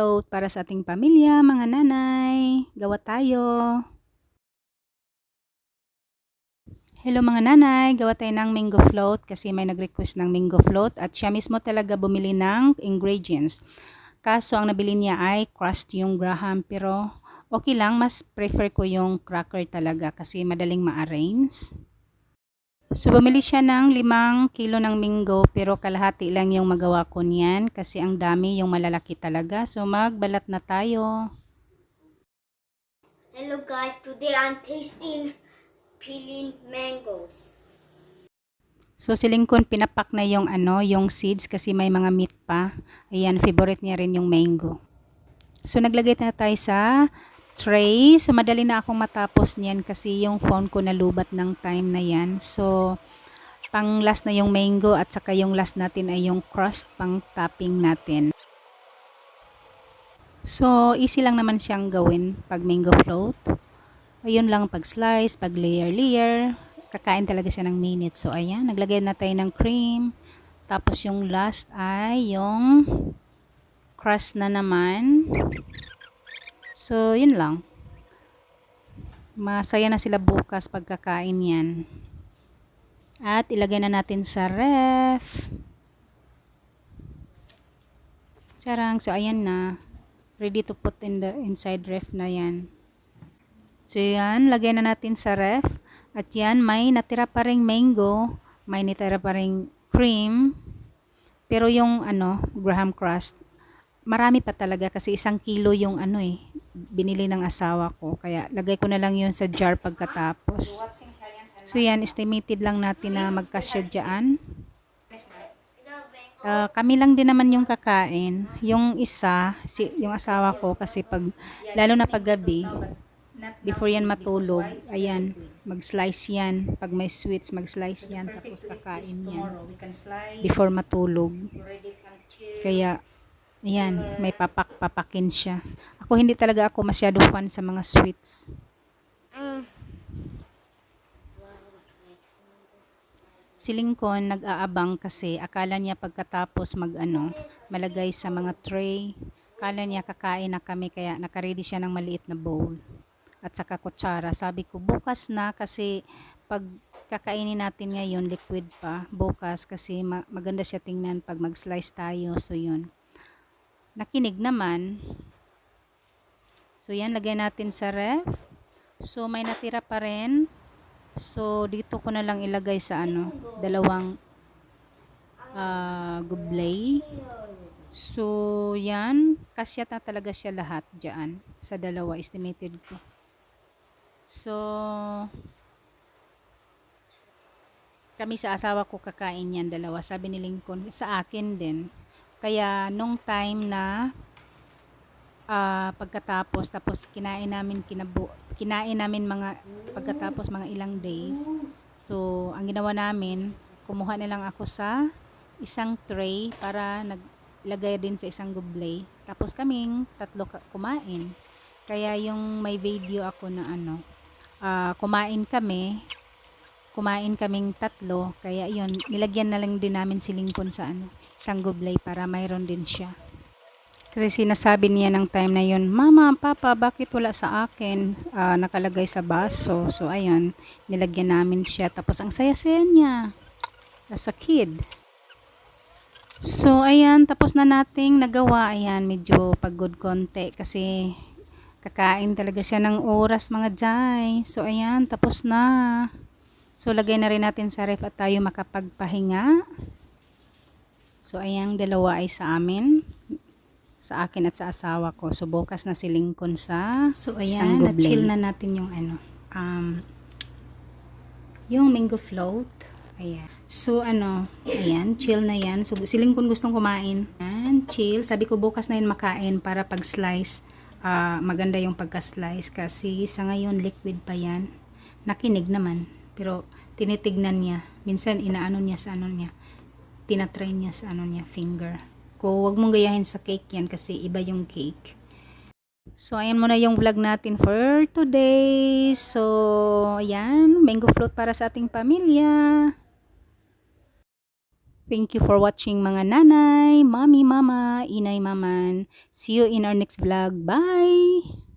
float para sa ating pamilya, mga nanay. Gawa tayo. Hello mga nanay, gawa tayo ng mango float kasi may nag-request ng mango float at siya mismo talaga bumili ng ingredients. Kaso ang nabili niya ay crust yung graham pero okay lang, mas prefer ko yung cracker talaga kasi madaling ma-arrange. So bumili siya ng limang kilo ng mango pero kalahati lang yung magawa ko niyan kasi ang dami yung malalaki talaga. So magbalat na tayo. Hello guys, today I'm tasting peeling mangoes. So si Lincoln pinapak na yung ano, yung seeds kasi may mga meat pa. Ayan, favorite niya rin yung mango. So naglagay na tayo sa tray. So madali na akong matapos niyan kasi yung phone ko nalubat ng time na yan. So pang last na yung mango at saka yung last natin ay yung crust pang topping natin. So easy lang naman siyang gawin pag mango float. Ayun lang pag slice, pag layer layer, kakain talaga siya ng minutes. So ayan, naglagay na tayo ng cream. Tapos yung last ay yung crust na naman. So yun lang. Masaya na sila bukas pagkakain yan. At ilagay na natin sa ref. Charang, so ayan na. Ready to put in the inside ref na yan. So yan, lagay na natin sa ref. At yan, may natira pa ring mango, may natira pa ring cream. Pero yung ano, graham crust, marami pa talaga kasi isang kilo yung ano eh, binili ng asawa ko. Kaya lagay ko na lang yun sa jar pagkatapos. So yan, estimated lang natin na magkasya dyan. Ah, kami lang din naman yung kakain. Yung isa, si, yung asawa ko kasi pag, lalo na pag gabi, before yan matulog, ayan, mag-slice yan. Pag may sweets, mag-slice yan. Tapos kakain yan. Before matulog. Kaya, ayan, may papak-papakin siya. Ako hindi talaga ako masyado fan sa mga sweets. Si Lincoln nag-aabang kasi akala niya pagkatapos mag ano, malagay sa mga tray. Akala niya kakain na kami kaya nakaredy siya ng maliit na bowl at saka kutsara. Sabi ko bukas na kasi pag kakainin natin ngayon liquid pa bukas kasi ma- maganda siya tingnan pag mag-slice tayo. So yun. Nakinig naman. So yan lagay natin sa ref. So may natira pa rin. So, dito ko na lang ilagay sa ano, dalawang ah, gublay. So, yan. Kasya na talaga siya lahat dyan. Sa dalawa, estimated ko. So, kami sa asawa ko kakain yan dalawa. Sabi ni Lincoln, sa akin din. Kaya, nung time na ah, pagkatapos, tapos kinain namin kinabu kinain namin mga pagkatapos mga ilang days. So, ang ginawa namin, kumuha na lang ako sa isang tray para naglagay din sa isang gublay. Tapos kaming tatlo kumain. Kaya yung may video ako na ano, ah, kumain kami, kumain kaming tatlo. Kaya yun, nilagyan na lang din namin si Lincoln sa ano, isang gublay para mayroon din siya. Kasi sinasabi niya ng time na yun, Mama, Papa, bakit wala sa akin? Ah, nakalagay sa baso. So, ayun, nilagyan namin siya. Tapos, ang saya-saya niya. As a kid. So, ayan, tapos na nating nagawa. Ayan, medyo pagod konti kasi kakain talaga siya ng oras mga jay. So, ayan, tapos na. So, lagay na rin natin sa ref at tayo makapagpahinga. So, ayan, dalawa ay sa amin sa akin at sa asawa ko. So, bukas na si Lincoln sa so, ayan, na-chill na natin yung ano, um, yung mango float. Ayan. So, ano, ayan, chill na yan. So, si Lincoln gustong kumain. Ayan, chill. Sabi ko, bukas na yun makain para pag-slice, ah, maganda yung pagka-slice kasi sa ngayon, liquid pa yan. Nakinig naman. Pero, tinitignan niya. Minsan, inaano niya sa ano niya. Tinatry niya sa ano niya, finger ko, wag mong gayahin sa cake yan kasi iba yung cake. So, ayan muna yung vlog natin for today. So, ayan, mango float para sa ating pamilya. Thank you for watching mga nanay, mommy, mama, inay, maman. See you in our next vlog. Bye!